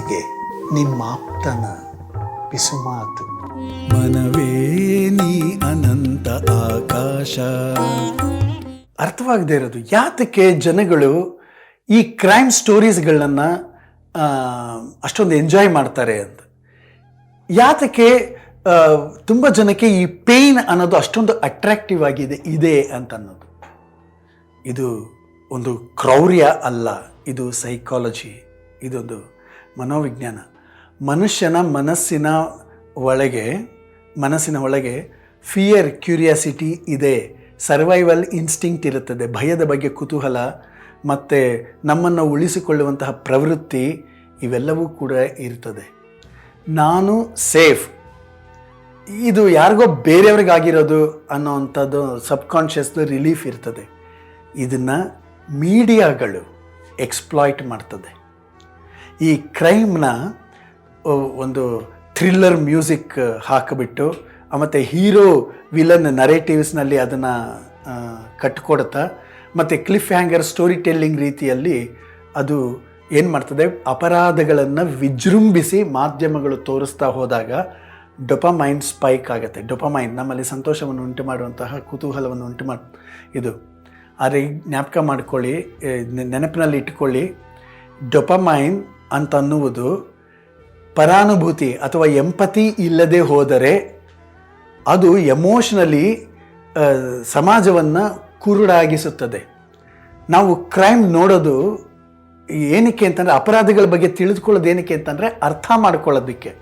ಮನಸ್ಸಿಗೆ ನಿಮ್ಮಾಪ್ತನ ಪಿಸುಮಾತು ಮನವೇ ನೀ ಅನಂತ ಆಕಾಶ. ಅರ್ಥವಾಗದೇ ಇರೋದು ಯಾತಕ್ಕೆ ಜನಗಳು ಈ ಕ್ರೈಮ್ ಸ್ಟೋರೀಸ್ಗಳನ್ನು ಅಷ್ಟೊಂದು ಎಂಜಾಯ್ ಮಾಡ್ತಾರೆ ಅಂತ? ಯಾತಕ್ಕೆ ತುಂಬ ಜನಕ್ಕೆ ಈ ಪೇಯ್ನ್ ಅನ್ನೋದು ಅಷ್ಟೊಂದು ಅಟ್ರಾಕ್ಟಿವ್ ಆಗಿದೆ ಇದೆ ಅಂತ ಅನ್ನೋದು ಇದು ಒಂದು ಕ್ರೌರ್ಯ ಅಲ್ಲ ಇದು ಸೈಕಾಲಜಿ ಇದೊಂದು ಮನೋವಿಜ್ಞಾನ. ಮನುಷ್ಯನ ಮನಸ್ಸಿನ ಒಳಗೆ ಮನಸ್ಸಿನ ಒಳಗೆ ಫಿಯರ್ ಕ್ಯೂರಿಯಾಸಿಟಿ ಇದೆ. ಸರ್ವೈವಲ್ ಇನ್ಸ್ಟಿಂಕ್ಟ್ ಇರುತ್ತದೆ. ಭಯದ ಬಗ್ಗೆ ಕುತೂಹಲ, ಮತ್ತು ನಮ್ಮನ್ನು ಉಳಿಸಿಕೊಳ್ಳುವಂತಹ ಪ್ರವೃತ್ತಿ ಇವೆಲ್ಲವೂ ಕೂಡ ಇರ್ತದೆ. ನಾನು ಸೇಫ್ ಇದು ಯಾರಿಗೋ ಬೇರೆಯವ್ರಿಗಾಗಿರೋದು ಅನ್ನೋವಂಥದ್ದು ಸಬ್ಕಾನ್ಷಿಯಸ್ದು ರಿಲೀಫ್ ಇರ್ತದೆ. ಇದನ್ನು ಮೀಡಿಯಾಗಳು ಎಕ್ಸ್ಪ್ಲಾಯ್ಟ್ ಮಾಡ್ತದೆ. ಈ ಕ್ರೈಮ್ನ ಒಂದು ಥ್ರಿಲ್ಲರ್ ಮ್ಯೂಸಿಕ್ ಹಾಕಿಬಿಟ್ಟು ಮತ್ತು ಹೀರೋ ವಿಲನ್ ನರೇಟಿವ್ಸ್ನಲ್ಲಿ ಅದನ್ನು ಕಟ್ಕೊಡ್ತಾ ಮತ್ತು ಕ್ಲಿಫ್ ಹ್ಯಾಂಗರ್ ಸ್ಟೋರಿ ಟೆಲ್ಲಿಂಗ್ ರೀತಿಯಲ್ಲಿ ಅದು ಏನು ಮಾಡ್ತದೆ, ಅಪರಾಧಗಳನ್ನು ವಿಜೃಂಭಿಸಿ ಮಾಧ್ಯಮಗಳು ತೋರಿಸ್ತಾ ಹೋದಾಗ ಡೊಪಮೈನ್ ಸ್ಪೈಕ್ ಆಗುತ್ತೆ. ಡೊಪಮೈನ್ ನಮ್ಮಲ್ಲಿ ಸಂತೋಷವನ್ನು ಉಂಟು ಮಾಡುವಂತಹ ಕುತೂಹಲವನ್ನು ಉಂಟು ಮಾಡಿ, ಇದು. ಆದರೆ ಜ್ಞಾಪಕ ಮಾಡ್ಕೊಳ್ಳಿ ನೆನಪಿನಲ್ಲಿ ಇಟ್ಕೊಳ್ಳಿ, ಡೊಪಮೈನ್ ಅಂತ ಅನ್ನುವುದು ಪರಾನುಭೂತಿ ಅಥವಾ ಎಂಪತಿ ಇಲ್ಲದೆ ಹೋದರೆ ಅದು ಎಮೋಷ್ನಲಿ ಸಮಾಜವನ್ನು ಕುರುಡಾಗಿಸುತ್ತದೆ. ನಾವು ಕ್ರೈಮ್ ನೋಡೋದು ಏನಕ್ಕೆ ಅಂತಂದರೆ, ಅಪರಾಧಗಳ ಬಗ್ಗೆ ತಿಳಿದುಕೊಳ್ಳೋದು ಏನಕ್ಕೆ ಅಂತಂದರೆ, ಅರ್ಥ ಮಾಡ್ಕೊಳ್ಳೋದಕ್ಕೆ.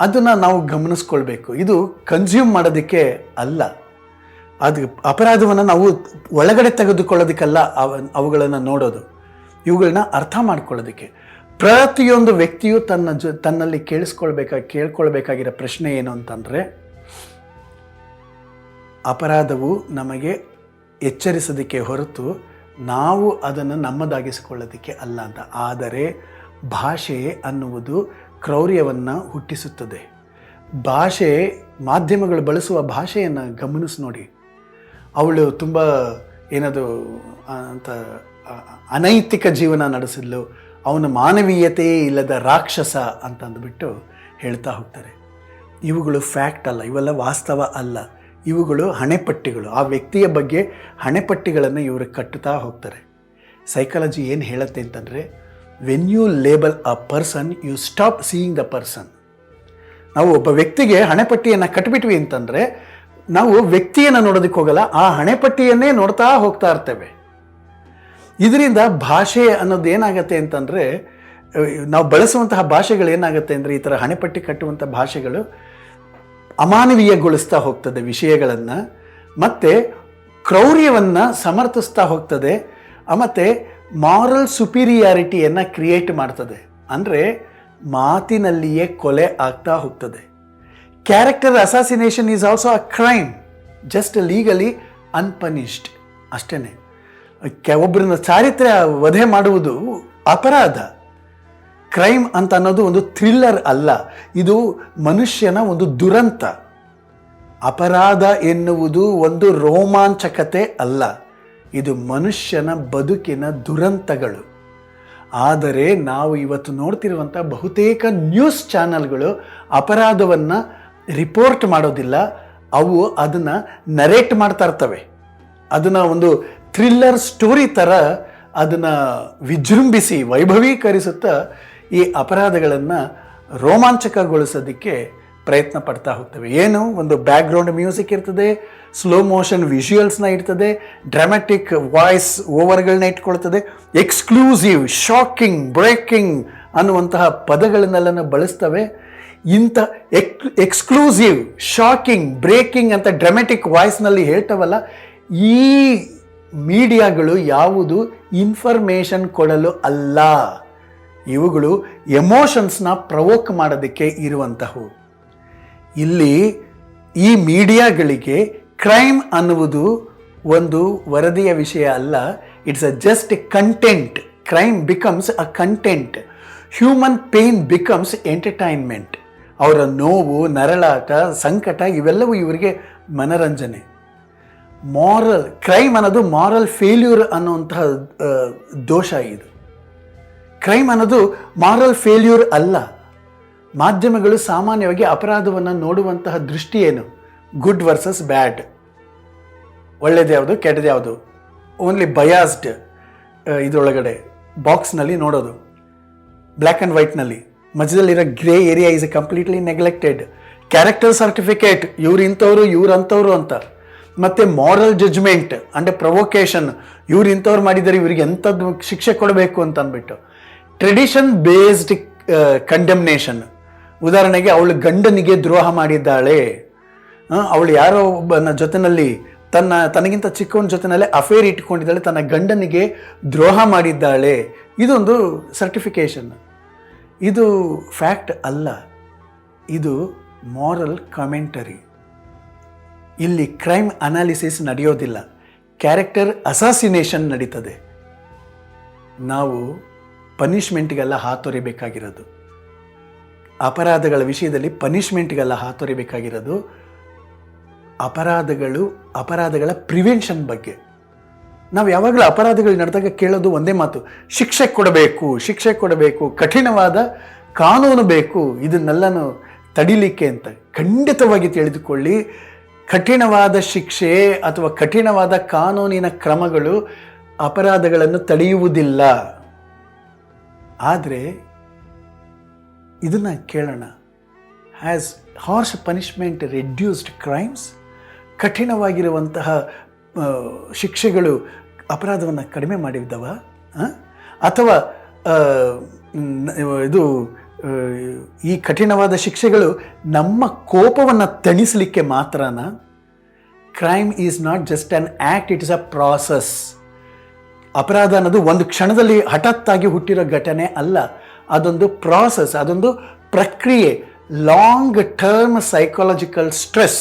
ಅದನ್ನು ನಾವು ಗಮನಿಸ್ಕೊಳ್ಬೇಕು. ಇದು ಕನ್ಸ್ಯೂಮ್ ಮಾಡೋದಕ್ಕೆ ಅಲ್ಲ. ಅದು ಅಪರಾಧವನ್ನು ನಾವು ಒಳಗಡೆ ತೆಗೆದುಕೊಳ್ಳೋದಕ್ಕಲ್ಲ ಅವ, ಅವುಗಳನ್ನು ನೋಡೋದು. ಇವುಗಳನ್ನ ಅರ್ಥ ಮಾಡ್ಕೊಳ್ಳೋದಕ್ಕೆ. ಪ್ರತಿಯೊಂದು ವ್ಯಕ್ತಿಯು ತನ್ನ ಜೊ, ತನ್ನಲ್ಲಿ ಕೇಳಿಸ್ಕೊಳ್ಬೇಕಾ, ಕೇಳ್ಕೊಳ್ಬೇಕಾಗಿರೋ ಪ್ರಶ್ನೆ ಏನು ಅಂತಂದರೆ, ಅಪರಾಧವು ನಮಗೆ ಎಚ್ಚರಿಸೋದಕ್ಕೆ ಹೊರತು ನಾವು ಅದನ್ನು ನಮ್ಮದಾಗಿಸಿಕೊಳ್ಳೋದಕ್ಕೆ ಅಲ್ಲ ಅಂತ. ಆದರೆ ಭಾಷೆ ಅನ್ನುವುದು ಕ್ರೌರ್ಯವನ್ನು ಹುಟ್ಟಿಸುತ್ತದೆ. ಭಾಷೆ, ಮಾಧ್ಯಮಗಳು ಬಳಸುವ ಭಾಷೆಯನ್ನು ಗಮನಿಸಿ ನೋಡಿ. ಅವಳು ತುಂಬ ಏನದು ಅಂತ ಅನೈತಿಕ ಜೀವನ ನಡೆಸಿದ್ಲು. ಅವನ ಮಾನವೀಯತೆಯೇ ಇಲ್ಲದ ರಾಕ್ಷಸ ಅಂತ ಅಂದ್ಬಿಟ್ಟು ಹೇಳ್ತಾ ಹೋಗ್ತಾರೆ. ಇವುಗಳು ಫ್ಯಾಕ್ಟ್ ಅಲ್ಲ, ಇವೆಲ್ಲ ವಾಸ್ತವ ಅಲ್ಲ. ಇವುಗಳು ಹಣೆಪಟ್ಟಿಗಳು. ಆ ವ್ಯಕ್ತಿಯ ಬಗ್ಗೆ ಹಣೆಪಟ್ಟಿಗಳನ್ನು ಇವರು ಕಟ್ಟುತ್ತಾ ಹೋಗ್ತಾರೆ. ಸೈಕಾಲಜಿ ಏನು ಹೇಳುತ್ತೆ ಅಂತಂದರೆ when you label a person you stop seeing the person ನಾವು ಒಬ್ಬ ವ್ಯಕ್ತಿಗೆ ಹಣೆಪಟ್ಟಿಯನ್ನು ಕಟ್ಬಿಟ್ವಿ ಅಂತಂದರೆ, ನಾವು ವ್ಯಕ್ತಿಯನ್ನು ನೋಡೋದಕ್ಕೆ ಹೋಗಲ್ಲ ಆ ಹಣೆಪಟ್ಟಿಯನ್ನೇ ನೋಡ್ತಾ ಹೋಗ್ತಾ ಇರ್ತೇವೆ. ಇದರಿಂದ ಭಾಷೆ ಅನ್ನೋದು ಏನಾಗತ್ತೆ ಅಂತಂದರೆ, ನಾವು ಬಳಸುವಂತಹ ಭಾಷೆಗಳು ಏನಾಗುತ್ತೆ ಅಂದರೆ, ಈ ಥರ ಹಣೆಪಟ್ಟಿ ಕಟ್ಟುವಂಥ ಭಾಷೆಗಳು ಅಮಾನವೀಯಗೊಳಿಸ್ತಾ ಹೋಗ್ತದೆ ವಿಷಯಗಳನ್ನು, ಮತ್ತು ಕ್ರೌರ್ಯವನ್ನು ಸಮರ್ಥಿಸ್ತಾ ಹೋಗ್ತದೆ ಮತ್ತು ಮಾರಲ್ ಸುಪೀರಿಯಾರಿಟಿಯನ್ನು ಕ್ರಿಯೇಟ್ ಮಾಡ್ತದೆ. ಅಂದರೆ ಮಾತಿನಲ್ಲಿಯೇ ಕೊಲೆ ಆಗ್ತಾ ಹೋಗ್ತದೆ. Character assassination is also a crime just legally unpunished ಅಷ್ಟೇ ಒಬ್ಬರನ್ನ ಚಾರಿತ್ರ್ಯ ವಧೆ ಮಾಡುವುದು ಅಪರಾಧ. ಕ್ರೈಮ್ ಅಂತ ಅನ್ನೋದು ಒಂದು ಥ್ರಿಲ್ಲರ್ ಅಲ್ಲ. ಇದು ಮನುಷ್ಯನ ಒಂದು ದುರಂತ. ಅಪರಾಧ ಎನ್ನುವುದು ಒಂದು ರೋಮಾಂಚಕತೆ ಅಲ್ಲ. ಇದು ಮನುಷ್ಯನ ಬದುಕಿನ ದುರಂತಗಳು. ಆದರೆ ನಾವು ಇವತ್ತು ನೋಡ್ತಿರುವಂಥ ಬಹುತೇಕ ನ್ಯೂಸ್ ಚಾನಲ್ಗಳು ಅಪರಾಧವನ್ನು ರಿಪೋರ್ಟ್ ಮಾಡೋದಿಲ್ಲ. ಅವು ಅದನ್ನು ನರೇಟ್ ಮಾಡ್ತಾ ಇರ್ತವೆ. ಅದನ್ನು ಒಂದು ಥ್ರಿಲ್ಲರ್ ಸ್ಟೋರಿ ಥರ ಅದನ್ನು ವಿಜೃಂಭಿಸಿ, ವೈಭವೀಕರಿಸುತ್ತಾ ಈ ಅಪರಾಧಗಳನ್ನು ರೋಮಾಂಚಕಗೊಳಿಸೋದಕ್ಕೆ ಪ್ರಯತ್ನ ಪಡ್ತಾ ಹೋಗ್ತವೆ. ಏನು? ಒಂದು ಬ್ಯಾಕ್ಗ್ರೌಂಡ್ ಮ್ಯೂಸಿಕ್ ಇರ್ತದೆ ಸ್ಲೋ ಮೋಷನ್ ವಿಷುಯಲ್ಸ್ನ ಇರ್ತದೆ ಡ್ರಾಮ್ಯಾಟಿಕ್ ವಾಯ್ಸ್ ಓವರ್ಗಳನ್ನ ಇಟ್ಕೊಳ್ತದೆ ಎಕ್ಸ್ಕ್ಲೂಸಿವ್ ಶಾಕಿಂಗ್ ಬ್ರೇಕಿಂಗ್ ಅನ್ನುವಂತಹ ಪದಗಳನ್ನೆಲ್ಲ ಬಳಸ್ತವೆ. ಇಂಥ ಎಕ್ ಎಕ್ಸ್ಕ್ಲೂಸಿವ್ ಶಾಕಿಂಗ್ ಬ್ರೇಕಿಂಗ್ ಅಂತ ಡ್ರಾಮ್ಯಾಟಿಕ್ ವಾಯ್ಸ್ನಲ್ಲಿ ಹೇಳ್ತವಲ್ಲ, ಈ ಮೀಡಿಯಾಗಳು ಯಾವುದು ಇನ್ಫರ್ಮೇಷನ್ ಕೊಡಲು ಅಲ್ಲ. ಇವುಗಳು ಎಮೋಷನ್ಸ್ನ ಪ್ರವೋಕ್ ಮಾಡೋದಕ್ಕೆ ಇರುವಂತಹವು. ಇಲ್ಲಿ ಈ ಮೀಡಿಯಾಗಳಿಗೆ ಕ್ರೈಮ್ ಅನ್ನುವುದು ಒಂದು ವರದಿಯ ವಿಷಯ ಅಲ್ಲ. It's a just content crime becomes a content human pain becomes entertainment ಅವರ ನೋವು, ನರಳಾಟ, ಸಂಕಟ, ಇವೆಲ್ಲವೂ ಇವರಿಗೆ ಮನರಂಜನೆ. ಮಾರಲ್ ಕ್ರೈಮ್ ಅನ್ನೋದು ಮಾರಲ್ ಫೇಲ್ಯೂರ್ ಅನ್ನುವಂತಹ ದೋಷ ಇದು. ಕ್ರೈಮ್ ಅನ್ನೋದು ಮಾರಲ್ ಫೇಲ್ಯೂರ್ ಅಲ್ಲ. ಮಾಧ್ಯಮಗಳು ಸಾಮಾನ್ಯವಾಗಿ ಅಪರಾಧವನ್ನು ನೋಡುವಂತಹ ದೃಷ್ಟಿ ಏನು? ಗುಡ್ ವರ್ಸಸ್ ಬ್ಯಾಡ್ ಒಳ್ಳೇದು ಯಾವುದು ಕೆಟ್ಟದ್ದು ಯಾವುದು? ಓನ್ಲಿ ಬಯಾಸ್ಡ್ ಇದರೊಳಗಡೆ. ಬಾಕ್ಸ್ನಲ್ಲಿ ನೋಡೋದು. ಬ್ಲ್ಯಾಕ್ ಆ್ಯಂಡ್ ವೈಟ್ನಲ್ಲಿ ಮಧ್ಯದಲ್ಲಿರೋ grey area is completely neglected character certificate ಇವ್ರು ಇಂಥವ್ರು, ಇವ್ರು ಅಂಥವ್ರು ಅಂತ ಮತ್ತು ಮಾರಲ್ ಜಜ್ಮೆಂಟ್ ಅಂದರೆ ಪ್ರವೋಕೇಶನ್ ಇವ್ರು ಇಂಥವ್ರು ಮಾಡಿದ್ದಾರೆ ಇವ್ರಿಗೆ ಎಂಥದ್ದು ಶಿಕ್ಷೆ ಕೊಡಬೇಕು ಅಂತ ಅಂದ್ಬಿಟ್ಟು. ಟ್ರೆಡಿಷನ್ ಬೇಸ್ಡ್ ಕಂಡೆಮ್ನೇಷನ್ ಉದಾಹರಣೆಗೆ ಅವಳು ಗಂಡನಿಗೆ ದ್ರೋಹ ಮಾಡಿದ್ದಾಳೆ. ಅವಳು ಯಾರೋ ಒಬ್ಬನ ಜೊತೆಯಲ್ಲಿ ತನ್ನ, ತನಗಿಂತ ಚಿಕ್ಕವನ ಜೊತೆನಲ್ಲೇ ಅಫೇರ್ ಇಟ್ಕೊಂಡಿದ್ದಾಳೆ, ತನ್ನ ಗಂಡನಿಗೆ ದ್ರೋಹ ಮಾಡಿದ್ದಾಳೆ. ಇದೊಂದು ಸರ್ಟಿಫಿಕೇಶನ್ ಇದು ಫ್ಯಾಕ್ಟ್ ಅಲ್ಲ. ಇದು ಮಾರಲ್ ಕಮೆಂಟರಿ ಇಲ್ಲಿ ಕ್ರೈಮ್ ಅನಾಲಿಸಿಸ್ ನಡೆಯೋದಿಲ್ಲ. ಕ್ಯಾರೆಕ್ಟರ್ ಅಸಾಸಿನೇಷನ್ ನಡೀತದೆ. ನಾವು ಪನಿಷ್ಮೆಂಟ್ಗೆಲ್ಲ ಹಾತೊರಿಬೇಕಾಗಿರೋದು. ಅಪರಾಧಗಳ ವಿಷಯದಲ್ಲಿ ಪನಿಷ್ಮೆಂಟ್ಗೆಲ್ಲ ಹಾತೊರಿಬೇಕಾಗಿರೋದು. ಅಪರಾಧಗಳು, ಅಪರಾಧಗಳ ಪ್ರಿವೆನ್ಷನ್ ಬಗ್ಗೆ. ನಾವು ಯಾವಾಗಲೂ ಅಪರಾಧಗಳು ನಡೆದಾಗ ಕೇಳೋದು ಒಂದೇ ಮಾತು. ಶಿಕ್ಷೆ ಕೊಡಬೇಕು ಶಿಕ್ಷೆ ಕೊಡಬೇಕು, ಕಠಿಣವಾದ ಕಾನೂನು ಬೇಕು. ಇದನ್ನೆಲ್ಲನೂ ತಡಿಲಿಕ್ಕೆ ಅಂತ ಖಂಡಿತವಾಗಿ ತಿಳಿದುಕೊಳ್ಳಿ. ಕಠಿಣವಾದ ಶಿಕ್ಷೆ ಅಥವಾ ಕಠಿಣವಾದ ಕಾನೂನಿನ ಕ್ರಮಗಳು ಅಪರಾಧಗಳನ್ನು ತಡೆಯುವುದಿಲ್ಲ. ಆದರೆ ಇದನ್ನು ಕೇಳೋಣ. Has harsh punishment reduced crimes ಕಠಿಣವಾಗಿರುವಂತಹ ಶಿಕ್ಷೆಗಳು ಅಪರಾಧವನ್ನು ಕಡಿಮೆ ಮಾಡಿದ್ದವ? ಅಥವಾ ಇದು ಈ ಕಠಿಣವಾದ ಶಿಕ್ಷೆಗಳು ನಮ್ಮ ಕೋಪವನ್ನು ತಣಿಸಲಿಕ್ಕೆ ಮಾತ್ರನ crime is not just an act it is a process ಅಪರಾಧ ಅನ್ನೋದು ಒಂದು ಕ್ಷಣದಲ್ಲಿ ಹಠಾತ್ತಾಗಿ ಹುಟ್ಟಿರೋ ಘಟನೆ ಅಲ್ಲ, ಅದೊಂದು ಪ್ರಾಸೆಸ್ ಅದೊಂದು ಪ್ರಕ್ರಿಯೆ ಲಾಂಗ್ ಟರ್ಮ್ ಸೈಕಾಲಜಿಕಲ್ ಸ್ಟ್ರೆಸ್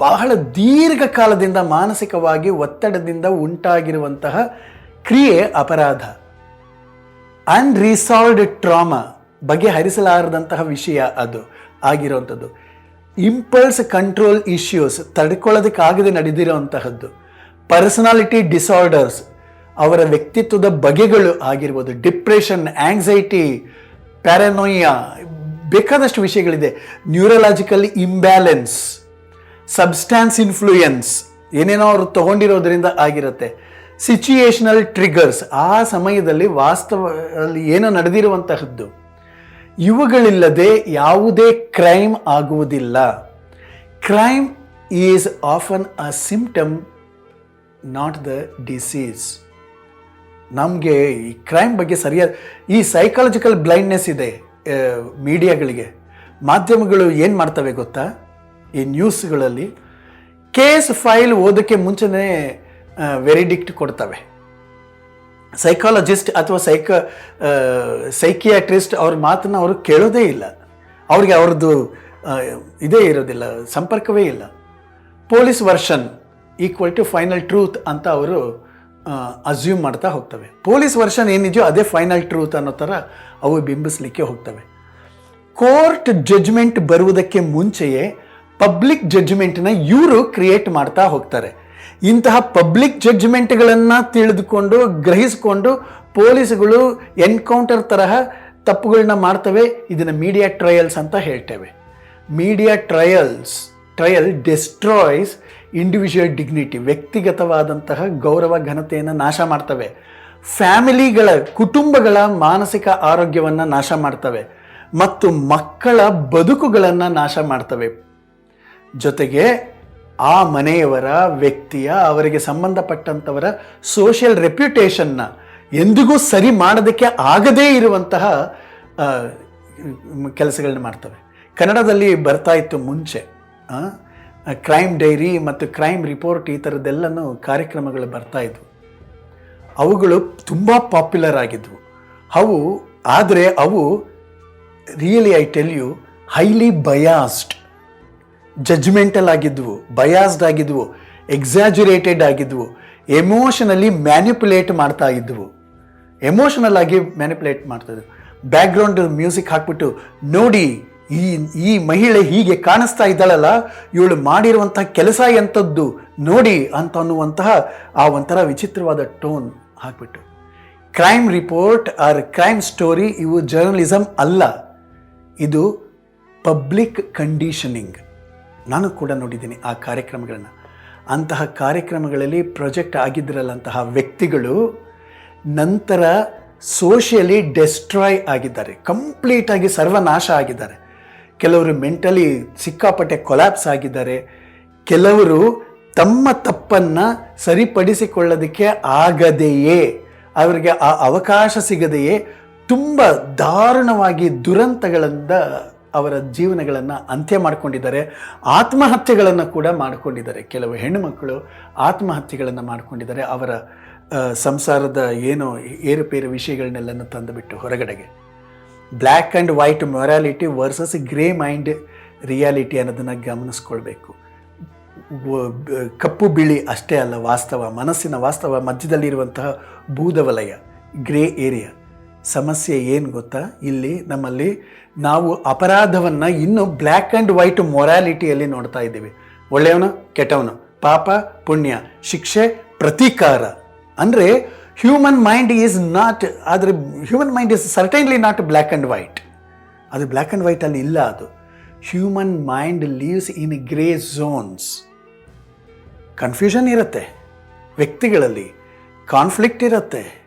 ಬಹಳ ದೀರ್ಘಕಾಲದಿಂದ ಮಾನಸಿಕವಾಗಿ ಒತ್ತಡದಿಂದ ಉಂಟಾಗಿರುವಂತಹ ಕ್ರಿಯೆ ಅಪರಾಧ. ಅನ್ರಿಸಾಲ್ವ್ಡ್ ಟ್ರಾಮಾ ಬಗೆಹರಿಸಲಾರದಂತಹ ವಿಷಯ ಅದು, ಆಗಿರೋವಂಥದ್ದು. ಇಂಪಲ್ಸ್ ಕಂಟ್ರೋಲ್ ಇಶ್ಯೂಸ್ ತಡ್ಕೊಳ್ಳೋದಕ್ಕಾಗದೆ ನಡೆದಿರುವಂತಹದ್ದು. ಪರ್ಸನಾಲಿಟಿ ಡಿಸಾರ್ಡರ್ಸ್ ಅವರ ವ್ಯಕ್ತಿತ್ವದ ಬಗೆಗಳು ಆಗಿರ್ಬೋದು ಡಿಪ್ರೆಷನ್ ಆಂಗ್ಸೈಟಿ ಪ್ಯಾರನೋಯಿಯಾ ಬೇಕಾದಷ್ಟು ವಿಷಯಗಳಿದೆ. ನ್ಯೂರಲಾಜಿಕಲ್ ಇಂಬ್ಯಾಲೆನ್ಸ್ ಸಬ್ಸ್ಟ್ಯಾನ್ಸ್ ಇನ್ಫ್ಲೂಯೆನ್ಸ್ ಏನೇನೋ ಅವರು ತಗೊಂಡಿರೋದ್ರಿಂದ ಆಗಿರುತ್ತೆ. ಸಿಚುಯೇಷನಲ್ ಟ್ರಿಗರ್ಸ್ ಆ ಸಮಯದಲ್ಲಿ ವಾಸ್ತವದಲ್ಲಿ ಏನೋ ನಡೆದಿರುವಂತಹದ್ದು. ಇವುಗಳಿಲ್ಲದೆ ಯಾವುದೇ ಕ್ರೈಮ್ ಆಗುವುದಿಲ್ಲ. Crime is often a symptom not the disease ನಮಗೆ ಈ ಕ್ರೈಮ್ ಬಗ್ಗೆ ಸರಿಯಾದ, ಈ ಸೈಕಾಲಜಿಕಲ್ ಬ್ಲೈಂಡ್ನೆಸ್ ಇದೆ ಮೀಡಿಯಾಗಳಿಗೆ ಮಾಧ್ಯಮಗಳು ಏನು ಮಾಡ್ತವೆ ಗೊತ್ತಾ? ಈ ನ್ಯೂಸ್ಗಳಲ್ಲಿ ಕೇಸ್ ಫೈಲ್ ಓದೋಕ್ಕೆ ಮುಂಚೆನೇ ವೆರಿಡಿಕ್ಟ್ ಕೊಡ್ತವೆ. ಸೈಕಾಲಜಿಸ್ಟ್ ಅಥವಾ ಸೈಕ ಸೈಕಿಯಾಟ್ರಿಸ್ಟ್ ಅವ್ರ ಮಾತನ್ನು ಅವರು ಕೇಳೋದೇ ಇಲ್ಲ. ಅವ್ರಿಗೆ ಅವ್ರದ್ದು ಇದೇ ಇರೋದಿಲ್ಲ, ಸಂಪರ್ಕವೇ ಇಲ್ಲ. Police version equal to final truth ಅಂತ ಅವರು ಅಸ್ಯೂಮ್ ಮಾಡ್ತಾ ಹೋಗ್ತವೆ. ಪೊಲೀಸ್ ವರ್ಷನ್ ಏನಿದೆಯೋ ಅದೇ ಫೈನಲ್ ಟ್ರೂತ್ ಅನ್ನೋ ಥರ ಅವು ಬಿಂಬಿಸ್ಲಿಕ್ಕೆ ಹೋಗ್ತವೆ. ಕೋರ್ಟ್ ಜಡ್ಜ್ಮೆಂಟ್ ಬರುವುದಕ್ಕೆ ಮುಂಚೆಯೇ ಪಬ್ಲಿಕ್ ಜಜ್ಮೆಂಟ್ನ ಇವರು ಕ್ರಿಯೇಟ್ ಮಾಡ್ತಾ ಹೋಗ್ತಾರೆ. ಇಂತಹ ಪಬ್ಲಿಕ್ ಜಡ್ಜ್ಮೆಂಟ್ಗಳನ್ನು ತಿಳಿದುಕೊಂಡು, ಗ್ರಹಿಸಿಕೊಂಡು ಪೊಲೀಸ್ಗಳು ಎನ್ಕೌಂಟರ್ ತರಹ ತಪ್ಪುಗಳನ್ನ ಮಾಡ್ತವೆ. ಇದನ್ನು ಮೀಡಿಯಾ ಟ್ರಯಲ್ಸ್ ಅಂತ ಹೇಳ್ತೇವೆ. Media trials, trial destroys individual dignity, ವ್ಯಕ್ತಿಗತವಾದಂತಹ ಗೌರವ, ಘನತೆಯನ್ನು ನಾಶ ಮಾಡ್ತವೆ. ಫ್ಯಾಮಿಲಿಗಳ, ಕುಟುಂಬಗಳ ಮಾನಸಿಕ ಆರೋಗ್ಯವನ್ನು ನಾಶ ಮಾಡ್ತವೆ. ಮತ್ತು ಮಕ್ಕಳ ಬದುಕುಗಳನ್ನು ನಾಶ ಮಾಡ್ತವೆ. ಜೊತೆಗೆ ಆ ಮನೆಯವರ ವ್ಯಕ್ತಿಯ, ಅವರಿಗೆ ಸಂಬಂಧಪಟ್ಟಂಥವರ ಸೋಷಿಯಲ್ ರೆಪ್ಯುಟೇಷನ್ನ ಎಂದಿಗೂ ಸರಿ ಮಾಡೋದಕ್ಕೆ ಆಗದೇ ಇರುವಂತಹ ಕೆಲಸಗಳನ್ನ ಮಾಡ್ತವೆ. ಕನ್ನಡದಲ್ಲಿ ಬರ್ತಾ ಇತ್ತು ಮುಂಚೆ ಕ್ರೈಮ್ ಡೈರಿ ಮತ್ತು ಕ್ರೈಮ್ ರಿಪೋರ್ಟ್ ಈ ಥರದ್ದೆಲ್ಲನೂ ಕಾರ್ಯಕ್ರಮಗಳು ಬರ್ತಾ ಇದ್ವು. ಅವುಗಳು ತುಂಬ ಪಾಪ್ಯುಲರ್ ಆಗಿದ್ವು. ಅವು, ಆದರೆ ಅವು really I tell you highly biased judgmental ಆಗಿದ್ವು ಬಯಾಸ್ಡ್ ಆಗಿದ್ವು ಎಕ್ಸಾಜುರೇಟೆಡ್ ಆಗಿದ್ವು ಎಮೋಷನಲಿ ಮ್ಯಾನಿಪುಲೇಟ್ ಮಾಡ್ತಾ ಇದ್ವು. ಎಮೋಷನಲ್ ಆಗಿ ಮ್ಯಾನಿಪುಲೇಟ್ ಮಾಡ್ತಾ ಇದ್ವು. ಬ್ಯಾಕ್ಗ್ರೌಂಡ್ ಮ್ಯೂಸಿಕ್ ಹಾಕ್ಬಿಟ್ಟು, ನೋಡಿ, ಈ ಈ ಮಹಿಳೆ ಹೀಗೆ ಕಾಣಿಸ್ತಾ ಇದ್ದಾಳಲ್ಲ, ಇವಳು ಮಾಡಿರುವಂತಹ ಕೆಲಸ ಎಂಥದ್ದು, ನೋಡಿ ಅಂತ ಅನ್ನುವಂತಹ ಆ ಒಂಥರ ವಿಚಿತ್ರವಾದ ಟೋನ್ ಹಾಕ್ಬಿಟ್ಟು. Crime report or crime story ಇವು ಜರ್ನಲಿಸಮ್ ಅಲ್ಲ. ಇದು ಪಬ್ಲಿಕ್ ಕಂಡೀಷನಿಂಗ್ ನಾನು ಕೂಡ ನೋಡಿದ್ದೀನಿ ಆ ಕಾರ್ಯಕ್ರಮಗಳನ್ನು. ಅಂತಹ ಕಾರ್ಯಕ್ರಮಗಳಲ್ಲಿ ಪ್ರೊಜೆಕ್ಟ್ ಆಗಿದ್ದಿರಲ್ಲಂತಹ ವ್ಯಕ್ತಿಗಳು ನಂತರ ಸೋಷಿಯಲಿ ಡೆಸ್ಟ್ರಾಯ್ ಆಗಿದ್ದಾರೆ. ಕಂಪ್ಲೀಟಾಗಿ ಸರ್ವನಾಶ ಆಗಿದ್ದಾರೆ. ಕೆಲವರು ಮೆಂಟಲಿ ಸಿಕ್ಕಾಪಟ್ಟೆ ಕೊಲ್ಯಾಪ್ಸ್ ಆಗಿದ್ದಾರೆ. ಕೆಲವರು ತಮ್ಮ ತಪ್ಪನ್ನು ಸರಿಪಡಿಸಿಕೊಳ್ಳೋದಕ್ಕೆ ಆಗದೆಯೇ, ಅವರಿಗೆ ಆ ಅವಕಾಶ ಸಿಗದೆಯೇ, ತುಂಬ ದಾರುಣವಾಗಿ ದುರಂತಗಳಿಂದ ಅವರ ಜೀವನಗಳನ್ನು ಅಂತ್ಯ ಮಾಡಿಕೊಂಡಿದ್ದಾರೆ, ಆತ್ಮಹತ್ಯೆಗಳನ್ನು ಕೂಡ ಮಾಡಿಕೊಂಡಿದ್ದಾರೆ. ಕೆಲವು ಹೆಣ್ಣುಮಕ್ಕಳು ಆತ್ಮಹತ್ಯೆಗಳನ್ನು ಮಾಡಿಕೊಂಡಿದ್ದಾರೆ, ಅವರ ಸಂಸಾರದ ಏನೋ ಏರುಪೇರು ವಿಷಯಗಳನ್ನೆಲ್ಲನೂ ತಂದುಬಿಟ್ಟು ಹೊರಗಡೆಗೆ. Black and white morality versus grey mind reality ಅನ್ನೋದನ್ನು ಗಮನಿಸ್ಕೊಳ್ಬೇಕು. ಕಪ್ಪು ಬಿಳಿ ಅಷ್ಟೇ ಅಲ್ಲ, ವಾಸ್ತವ, ಮನಸ್ಸಿನ ವಾಸ್ತವ ಮಧ್ಯದಲ್ಲಿರುವಂತಹ ಬೂದವಲಯ ಗ್ರೇ ಏರಿಯಾ ಸಮಸ್ಯೆ ಏನು ಗೊತ್ತಾ? ಇಲ್ಲಿ ನಮ್ಮಲ್ಲಿ ನಾವು ಅಪರಾಧವನ್ನು ಇನ್ನು ಬ್ಲ್ಯಾಕ್ ಆ್ಯಂಡ್ ವೈಟ್ ಮೊರಾಲಿಟಿಯಲ್ಲಿ ನೋಡ್ತಾ ಇದ್ದೀವಿ. ಒಳ್ಳೆಯವನು, ಕೆಟ್ಟವನು? ಪಾಪ, ಪುಣ್ಯ, ಶಿಕ್ಷೆ, ಪ್ರತೀಕಾರ. ಅಂದರೆ ಹ್ಯೂಮನ್ ಮೈಂಡ್ ಈಸ್ ನಾಟ್ ಆದರೆ human mind is certainly not black and white ಅದು ಬ್ಲ್ಯಾಕ್ ಆ್ಯಂಡ್ ವೈಟಲ್ಲಿ ಇಲ್ಲ ಅದು. Human mind lives in grey zones confusion ಇರುತ್ತೆ. ವ್ಯಕ್ತಿಗಳಲ್ಲಿ ಕಾನ್ಫ್ಲಿಕ್ಟ್ ಇರುತ್ತೆ.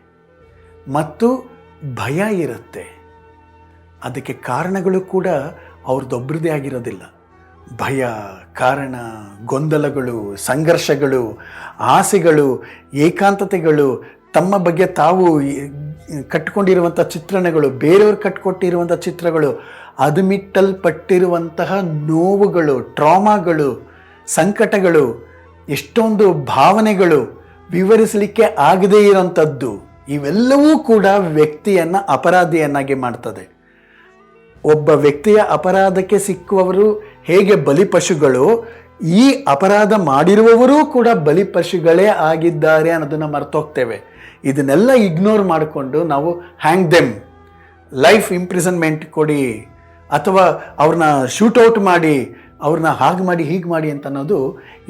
ಮತ್ತು ಭಯ ಇರುತ್ತೆ. ಅದಕ್ಕೆ ಕಾರಣಗಳು ಕೂಡ ಅವ್ರದ್ದೊಬ್ಬರದೇ ಆಗಿರೋದಿಲ್ಲ. ಭಯ, ಕಾರಣ, ಗೊಂದಲಗಳು, ಸಂಘರ್ಷಗಳು, ಆಸೆಗಳು, ಏಕಾಂತತೆಗಳು, ತಮ್ಮ ಬಗ್ಗೆ ತಾವು ಕಟ್ಕೊಂಡಿರುವಂಥ ಚಿತ್ರಣಗಳು, ಬೇರೆಯವ್ರು ಕಟ್ಕೊಟ್ಟಿರುವಂಥ ಚಿತ್ರಗಳು ಅದುಮಿಟ್ಟಲ್ಪಟ್ಟಿರುವಂತಹ ನೋವುಗಳು, ಟ್ರಾಮಾಗಳು, ಸಂಕಟಗಳು, ಎಷ್ಟೊಂದು ಭಾವನೆಗಳು ವಿವರಿಸಲಿಕ್ಕೆ ಆಗದೇ ಇರೋಂಥದ್ದು. ಇವೆಲ್ಲವೂ ಕೂಡ ವ್ಯಕ್ತಿಯನ್ನು ಅಪರಾಧಿಯನ್ನಾಗಿ ಮಾಡ್ತದೆ. ಒಬ್ಬ ವ್ಯಕ್ತಿಯ ಅಪರಾಧಕ್ಕೆ ಸಿಕ್ಕುವವರು ಹೇಗೆ ಬಲಿಪಶುಗಳು ಈ ಅಪರಾಧ ಮಾಡಿರುವವರೂ ಕೂಡ ಬಲಿಪಶುಗಳೇ ಆಗಿದ್ದಾರೆ ಅನ್ನೋದನ್ನು ಮರ್ತೋಗ್ತೇವೆ. ಇದನ್ನೆಲ್ಲ ಇಗ್ನೋರ್ ಮಾಡಿಕೊಂಡು ನಾವು ಹ್ಯಾಂಗ್ ದೆಮ್ ಲೈಫ್ ಇಂಪ್ರಿಸನ್ಮೆಂಟ್ ಕೊಡಿ, ಅಥವಾ ಅವ್ರನ್ನ ಶೂಟೌಟ್ ಮಾಡಿ, ಅವ್ರನ್ನ ಹಾಗೆ ಮಾಡಿ, ಹೀಗೆ ಮಾಡಿ ಅಂತ ಅನ್ನೋದು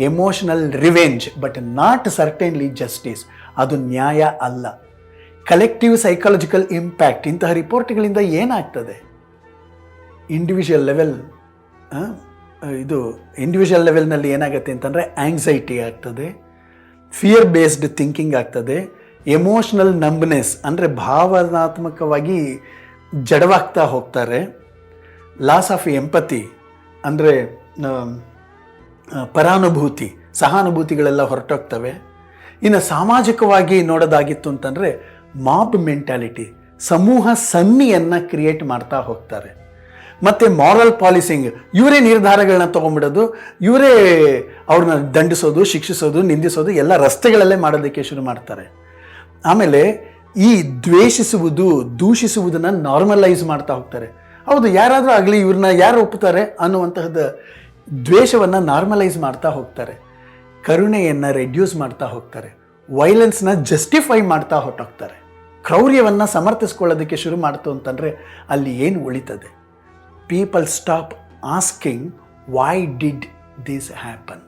emotional revenge but not certainly justice ಅದು ನ್ಯಾಯ ಅಲ್ಲ. ಕಲೆಕ್ಟಿವ್ ಸೈಕಾಲಜಿಕಲ್ ಇಂಪ್ಯಾಕ್ಟ್ ಇಂತಹ ರಿಪೋರ್ಟ್ಗಳಿಂದ ಏನಾಗ್ತದೆ? ಇಂಡಿವಿಜುವಲ್ ಲೆವೆಲ್ ಇದು ಇಂಡಿವಿಜುವಲ್ ಲೆವೆಲ್ನಲ್ಲಿ ಏನಾಗುತ್ತೆ ಅಂತಂದರೆ ಆಂಗ್ಸೈಟಿ ಆಗ್ತದೆ ಫಿಯರ್ ಬೇಸ್ಡ್ ಥಿಂಕಿಂಗ್ ಆಗ್ತದೆ ಎಮೋಷ್ನಲ್ ನಂಬ್ನೆಸ್ ಅಂದರೆ ಭಾವನಾತ್ಮಕವಾಗಿ ಜಡವಾಗ್ತಾ ಹೋಗ್ತಾರೆ ಲಾಸ್ ಆಫ್ ಎಂಪತಿ ಅಂದರೆ ಪರಾನುಭೂತಿ, ಸಹಾನುಭೂತಿಗಳೆಲ್ಲ ಹೊರಟೋಗ್ತವೆ. ಇನ್ನು ಸಾಮಾಜಿಕವಾಗಿ ನೋಡೋದಾಗಿತ್ತು ಅಂತಂದರೆ ಮಾಬ್ ಮೆಂಟಾಲಿಟಿ ಸಮೂಹ ಸನ್ನಿಯನ್ನು ಕ್ರಿಯೇಟ್ ಮಾಡ್ತಾ ಹೋಗ್ತಾರೆ. ಮತ್ತು ಮಾರಲ್ ಪಾಲಿಸಿಂಗ್ ಇವರೇ ನಿರ್ಧಾರಗಳನ್ನ ತೊಗೊಂಡ್ಬಿಡೋದು, ಇವರೇ ಅವ್ರನ್ನ ದಂಡಿಸೋದು, ಶಿಕ್ಷಿಸೋದು, ನಿಂದಿಸೋದು, ಎಲ್ಲ ರಸ್ತೆಗಳಲ್ಲೇ ಮಾಡೋದಕ್ಕೆ ಶುರು ಮಾಡ್ತಾರೆ. ಆಮೇಲೆ ಈ ದ್ವೇಷಿಸುವುದು, ದೂಷಿಸುವುದನ್ನು ನಾರ್ಮಲೈಸ್ ಮಾಡ್ತಾ ಹೋಗ್ತಾರೆ. ಹೌದು, ಯಾರಾದರೂ ಆಗಲಿ ಇವ್ರನ್ನ ಯಾರು ಒಪ್ಪುತ್ತಾರೆ ಅನ್ನುವಂತಹದ್ದು ದ್ವೇಷವನ್ನು ನಾರ್ಮಲೈಸ್ ಮಾಡ್ತಾ ಹೋಗ್ತಾರೆ. ಕರುಣೆಯನ್ನು ರೆಡ್ಯೂಸ್ ಮಾಡ್ತಾ ಹೋಗ್ತಾರೆ. ವೈಲೆನ್ಸ್ನ ಜಸ್ಟಿಫೈ ಮಾಡ್ತಾ ಹೊಟ್ಟೋಗ್ತಾರೆ ಕ್ರೌರ್ಯವನ್ನು ಸಮರ್ಥಿಸ್ಕೊಳ್ಳೋದಕ್ಕೆ ಶುರು ಮಾಡ್ತು ಅಂತಂದರೆ ಅಲ್ಲಿ ಏನು ಉಳಿತದೆ? People stop asking why did this happen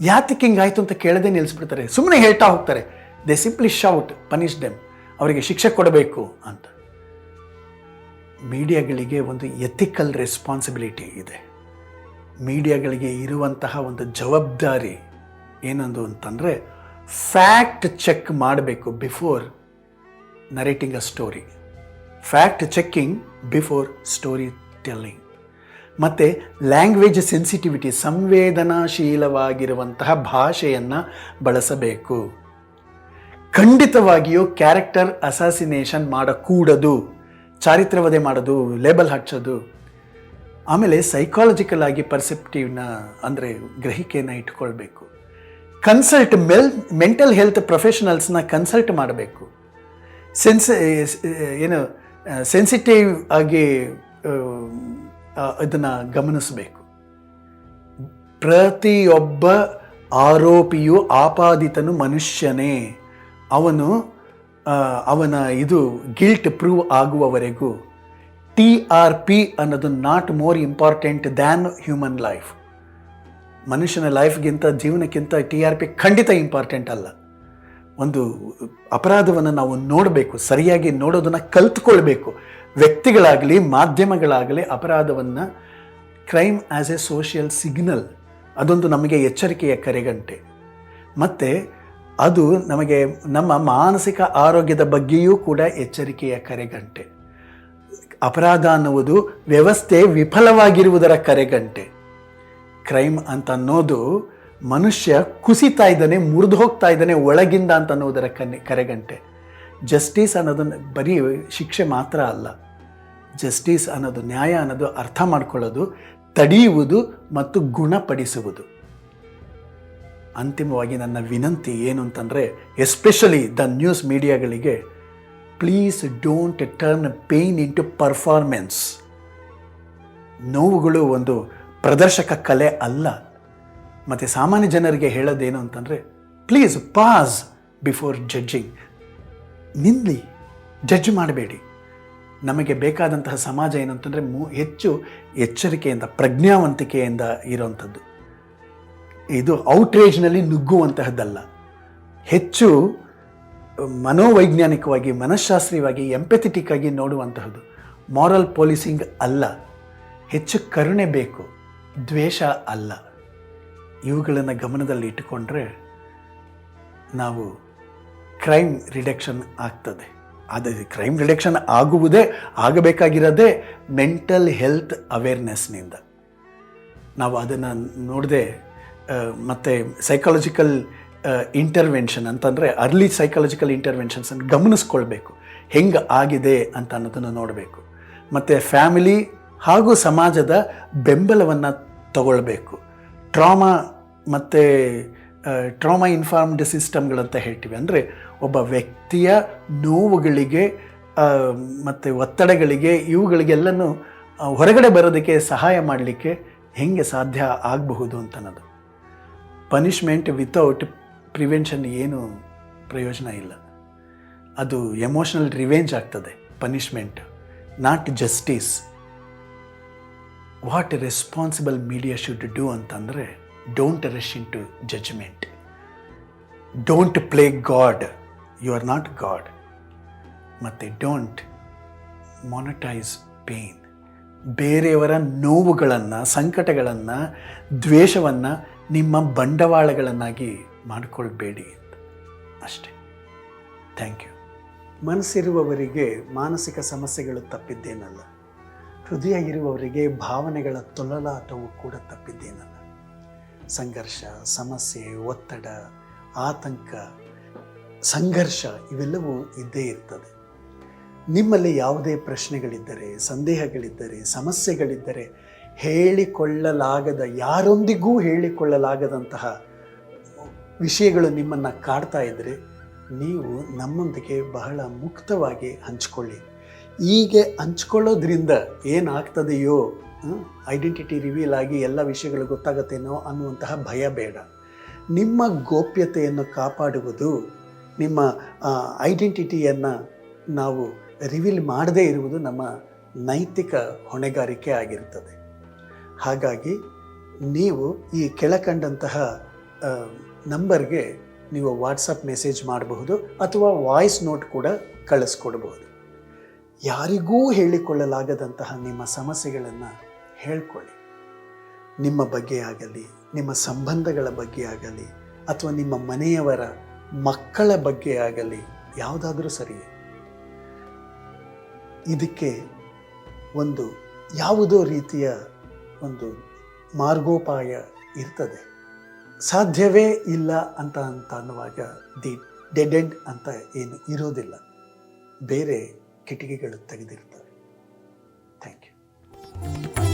ಯಾತಕ್ಕೆ ಹಿಂಗಾಯ್ತು ಅಂತ ಕೇಳದೆ ನಿಲ್ಲಿಸ್ಬಿಡ್ತಾರೆ ಸುಮ್ಮನೆ ಹೇಳ್ತಾ ಹೋಗ್ತಾರೆ. They simply shout punish them ಅವರಿಗೆ ಶಿಕ್ಷೆ ಕೊಡಬೇಕು ಅಂತ. ಮೀಡಿಯಾಗಳಿಗೆ ಒಂದು ಎಥಿಕಲ್ ರೆಸ್ಪಾನ್ಸಿಬಿಲಿಟಿ ಇದೆ. ಮೀಡಿಯಾಗಳಿಗೆ ಇರುವಂತಹ ಒಂದು ಜವಾಬ್ದಾರಿ ಏನೊಂದು ಅಂತಂದರೆ ಫ್ಯಾಕ್ಟ್ ಚೆಕ್ ಮಾಡಬೇಕು before a story fact checking before story telling ಮತ್ತು ಲ್ಯಾಂಗ್ವೇಜ್ ಸೆನ್ಸಿಟಿವಿಟಿ ಸಂವೇದನಾಶೀಲವಾಗಿರುವಂತಹ ಭಾಷೆಯನ್ನು ಬಳಸಬೇಕು. ಖಂಡಿತವಾಗಿಯೂ ಕ್ಯಾರೆಕ್ಟರ್ ಅಸಾಸಿನೇಷನ್ ಮಾಡಕೂಡದು. ಚಾರಿತ್ರವದೆ ಮಾಡೋದು ಲೇಬಲ್ ಹಚ್ಚೋದು ಆಮೇಲೆ ಸೈಕಾಲಜಿಕಲ್ ಆಗಿ ಪರ್ಸೆಪ್ಟಿವ್ನ ಅಂದರೆ ಗ್ರಹಿಕೆಯನ್ನು ಇಟ್ಕೊಳ್ಬೇಕು. ಕನ್ಸಲ್ಟ್ ಮೆಲ್ ಮೆಂಟಲ್ ಹೆಲ್ತ್ ಪ್ರೊಫೆಷನಲ್ಸ್ನ ಕನ್ಸಲ್ಟ್ ಮಾಡಬೇಕು. ಸೆನ್ಸ್ ಏನು ಸೆನ್ಸಿಟಿವ್ ಆಗಿ ಅದನ್ನು ಗಮನಿಸಬೇಕು. ಪ್ರತಿಯೊಬ್ಬ ಆರೋಪಿಯು ಆಪಾದಿತನು ಮನುಷ್ಯನೇ. ಅವನು ಅವನ ಇದು ಗಿಲ್ಟ್ ಪ್ರೂವ್ ಆಗುವವರೆಗೂ. ಟಿ ಆರ್ ಪಿ ಅನ್ನೋದು not more important than human life ಮನುಷ್ಯನ ಲೈಫ್ಗಿಂತ ಜೀವನಕ್ಕಿಂತ ಟಿ ಆರ್ ಪಿ ಖಂಡಿತ ಇಂಪಾರ್ಟೆಂಟ್ ಅಲ್ಲ. ಒಂದು ಅಪರಾಧವನ್ನು ನಾವು ನೋಡಬೇಕು, ಸರಿಯಾಗಿ ನೋಡೋದನ್ನು ಕಲ್ತ್ಕೊಳ್ಬೇಕು. ವ್ಯಕ್ತಿಗಳಾಗಲಿ, ಮಾಧ್ಯಮಗಳಾಗಲಿ ಅಪರಾಧವನ್ನು crime as a social signal ಅದೊಂದು ನಮಗೆ ಎಚ್ಚರಿಕೆಯ ಕರೆಗಂಟೆ. ಮತ್ತು ಅದು ನಮಗೆ ನಮ್ಮ ಮಾನಸಿಕ ಆರೋಗ್ಯದ ಬಗ್ಗೆಯೂ ಕೂಡ ಎಚ್ಚರಿಕೆಯ ಕರೆಗಂಟೆ. ಅಪರಾಧ ಅನ್ನುವುದು ವ್ಯವಸ್ಥೆ ವಿಫಲವಾಗಿರುವುದರ ಕರೆಗಂಟೆ. ಕ್ರೈಮ್ ಅಂತ ಅನ್ನೋದು ಮನುಷ್ಯ ಕುಸಿತಾ ಇದ್ದಾನೆ, ಮುರಿದು ಹೋಗ್ತಾ ಇದ್ದಾನೆ ಒಳಗಿಂದ ಅಂತ ಅನ್ನೋದರ ಕನ್ನೆ, ಕರೆಗಂಟೆ. ಜಸ್ಟಿಸ್ ಅನ್ನೋದನ್ನು ಬರೀ ಶಿಕ್ಷೆ ಮಾತ್ರ ಅಲ್ಲ. ಜಸ್ಟಿಸ್ ಅನ್ನೋದು, ನ್ಯಾಯ ಅನ್ನೋದು, ಅರ್ಥ ಮಾಡ್ಕೊಳ್ಳೋದು, ತಡೆಯುವುದು ಮತ್ತು ಗುಣಪಡಿಸುವುದು. ಅಂತಿಮವಾಗಿ ನನ್ನ ವಿನಂತಿ ಏನು ಅಂತಂದರೆ especially the news ಮೀಡಿಯಾಗಳಿಗೆ please don't turn pain into performance ನೋವುಗಳು ಒಂದು ಪ್ರದರ್ಶಕ ಕಲೆ ಅಲ್ಲ. ಮತ್ತು ಸಾಮಾನ್ಯ ಜನರಿಗೆ ಹೇಳೋದೇನು ಅಂತಂದರೆ ಪ್ಲೀಸ್ ಪಾಸ್ ಬಿಫೋರ್ ಜಡ್ಜಿಂಗ್ ನಿಲ್ಲಿ ಜಡ್ಜ್ ಮಾಡಬೇಡಿ. ನಮಗೆ ಬೇಕಾದಂತಹ ಸಮಾಜ ಏನು ಅಂತಂದರೆ, ಮು, ಹೆಚ್ಚು ಎಚ್ಚರಿಕೆಯಿಂದ, ಪ್ರಜ್ಞಾವಂತಿಕೆಯಿಂದ ಇರೋವಂಥದ್ದು ಇದು ಔಟ್ರೇಜ್ನಲ್ಲಿ ನುಗ್ಗುವಂತಹದ್ದಲ್ಲ. ಹೆಚ್ಚು ಮನೋವೈಜ್ಞಾನಿಕವಾಗಿ, ಮನಃಶಾಸ್ತ್ರೀಯವಾಗಿ ಎಂಪೆಥೆಟಿಕ್ ಆಗಿ ನೋಡುವಂತಹದ್ದು. ಮಾರಲ್ ಪೊಲೀಸಿಂಗ್ ಅಲ್ಲ. ಹೆಚ್ಚು ಕರುಣೆ ಬೇಕು. ದ್ವೇಷ ಅಲ್ಲ. ಇವುಗಳನ್ನು ಗಮನದಲ್ಲಿ ಇಟ್ಟುಕೊಂಡ್ರೆ ನಾವು ಕ್ರೈಮ್ ರಿಡಕ್ಷನ್ ಆಗ್ತದೆ. ಆದರೆ ಕ್ರೈಮ್ ರಿಡಕ್ಷನ್ ಆಗುವುದೇ ಆಗಬೇಕಾಗಿರೋದೇ ಮೆಂಟಲ್ ಹೆಲ್ತ್ ಅವೇರ್ನೆಸ್ನಿಂದ ನಾವು ಅದನ್ನು ನೋಡದೆ ಮತ್ತು ಸೈಕಾಲಜಿಕಲ್ ಇಂಟರ್ವೆನ್ಷನ್ ಅಂತಂದರೆ ಅರ್ಲಿ ಸೈಕಾಲಜಿಕಲ್ ಇಂಟರ್ವೆನ್ಷನ್ಸನ್ನು ಗಮನಿಸ್ಕೊಳ್ಬೇಕು. ಹೆಂಗೆ ಆಗಿದೆ ಅಂತ ಅನ್ನೋದನ್ನು ನೋಡಬೇಕು. ಮತ್ತು ಫ್ಯಾಮಿಲಿ ಹಾಗೂ ಸಮಾಜದ ಬೆಂಬಲವನ್ನು ತಗೊಳ್ಬೇಕು. ಟ್ರಾಮಾ ಮತ್ತು ಟ್ರಾಮಾ ಇನ್ಫಾರ್ಮ್ಡ್ ಸಿಸ್ಟಮ್ಗಳಂತ ಹೇಳ್ತೀವಿ. ಅಂದರೆ ಒಬ್ಬ ವ್ಯಕ್ತಿಯ ನೋವುಗಳಿಗೆ ಮತ್ತು ಒತ್ತಡಗಳಿಗೆ, ಇವುಗಳಿಗೆಲ್ಲನೂ ಹೊರಗಡೆ ಬರೋದಕ್ಕೆ ಸಹಾಯ ಮಾಡಲಿಕ್ಕೆ ಹೆಂಗೆ ಸಾಧ್ಯ ಆಗಬಹುದು ಅಂತ ಅನ್ನೋದು ಪನಿಷ್ಮೆಂಟ್ ವಿತೌಟ್ ಪ್ರಿವೆನ್ಷನ್ ಏನು ಪ್ರಯೋಜನ ಇಲ್ಲ. ಅದು ಎಮೋಷನಲ್ ರಿವೆಂಜ್ ಆಗ್ತದೆ punishment not justice what responsible media should do ಅಂತಂದರೆ don't rush into judgment don't play God you are not God ಮತ್ತು ಡೋಂಟ್ ಮೊನಟೈಸ್ ಪೇನ್ ಬೇರೆಯವರ ನೋವುಗಳನ್ನು, ಸಂಕಟಗಳನ್ನು, ದ್ವೇಷವನ್ನು ನಿಮ್ಮ ಬಂಡವಾಳಗಳನ್ನಾಗಿ ಮಾಡಿಕೊಳ್ಬೇಡಿ ಅಂತ. ಅಷ್ಟೇ. ಥ್ಯಾಂಕ್ ಯು ಮನಸ್ಸಿರುವವರಿಗೆ ಮಾನಸಿಕ ಸಮಸ್ಯೆಗಳು ತಪ್ಪಿದ್ದೇನಲ್ಲ. ಹೃದಯ ಇರುವವರಿಗೆ ಭಾವನೆಗಳ ತೊಲಲಾಟವು ಕೂಡ ತಪ್ಪಿದ್ದೇನಲ್ಲ. ಸಂಘರ್ಷ, ಸಮಸ್ಯೆ, ಒತ್ತಡ, ಆತಂಕ, ಸಂಘರ್ಷ ಇವೆಲ್ಲವೂ ಇದ್ದೇ ಇರ್ತದೆ. ನಿಮ್ಮಲ್ಲಿ ಯಾವುದೇ ಪ್ರಶ್ನೆಗಳಿದ್ದರೆ, ಸಂದೇಹಗಳಿದ್ದರೆ, ಸಮಸ್ಯೆಗಳಿದ್ದರೆ ಹೇಳಿಕೊಳ್ಳಲಾಗದ, ಯಾರೊಂದಿಗೂ ಹೇಳಿಕೊಳ್ಳಲಾಗದಂತಹ ವಿಷಯಗಳು ನಿಮ್ಮನ್ನು ಕಾಡ್ತಾ ಇದ್ದರೆ ನೀವು ನಮ್ಮೊಂದಿಗೆ ಬಹಳ ಮುಕ್ತವಾಗಿ ಹಂಚಿಕೊಳ್ಳಿ. ಹೀಗೆ ಹಂಚ್ಕೊಳ್ಳೋದ್ರಿಂದ ಏನಾಗ್ತದೆಯೋ ಐಡೆಂಟಿಟಿ ರಿವೀಲ್ ಆಗಿ ಎಲ್ಲ ವಿಷಯಗಳು ಗೊತ್ತಾಗತ್ತೇನೋ ಅನ್ನುವಂತಹ ಭಯ ಬೇಡ. ನಿಮ್ಮ ಗೋಪ್ಯತೆಯನ್ನು ಕಾಪಾಡುವುದು, ನಿಮ್ಮ ಐಡೆಂಟಿಟಿಯನ್ನು ನಾವು ರಿವೀಲ್ ಮಾಡದೇ ಇರುವುದು ನಮ್ಮ ನೈತಿಕ ಹೊಣೆಗಾರಿಕೆ ಆಗಿರುತ್ತದೆ. ಹಾಗಾಗಿ ನೀವು ಈ ಕೆಳಕಂಡಂತಹ ನಂಬರ್ಗೆ ನೀವು ವಾಟ್ಸಪ್ ಮೆಸೇಜ್ ಮಾಡಬಹುದು ಅಥವಾ ವಾಯ್ಸ್ ನೋಟ್ ಕೂಡ ಕಳಿಸ್ಕೊಡ್ಬಹುದು. ಯಾರಿಗೂ ಹೇಳಿಕೊಳ್ಳಲಾಗದಂತಹ ನಿಮ್ಮ ಸಮಸ್ಯೆಗಳನ್ನು ಹೇಳ್ಕೊಳ್ಳಿ. ನಿಮ್ಮ ಬಗ್ಗೆ ಆಗಲಿ, ನಿಮ್ಮ ಸಂಬಂಧಗಳ ಬಗ್ಗೆ ಆಗಲಿ, ಅಥವಾ ನಿಮ್ಮ ಮನೆಯವರ ಮಕ್ಕಳ ಬಗ್ಗೆ ಆಗಲಿ ಯಾವುದಾದ್ರೂ ಸರಿ, ಇದಕ್ಕೆ ಒಂದು ಯಾವುದೋ ರೀತಿಯ ಒಂದು ಮಾರ್ಗೋಪಾಯ ಇರ್ತದೆ. ಸಾಧ್ಯವೇ ಇಲ್ಲ ಅಂತ ಅಂತ ಅನ್ನುವಾಗ ದಿ ಡೆಡ್ ಅಂತ ಏನು ಇರೋದಿಲ್ಲ. ಬೇರೆ ಕಿಟಕಿಗಳು ತೆಗೆದಿರ್ತವೆ ಥ್ಯಾಂಕ್ ಯು.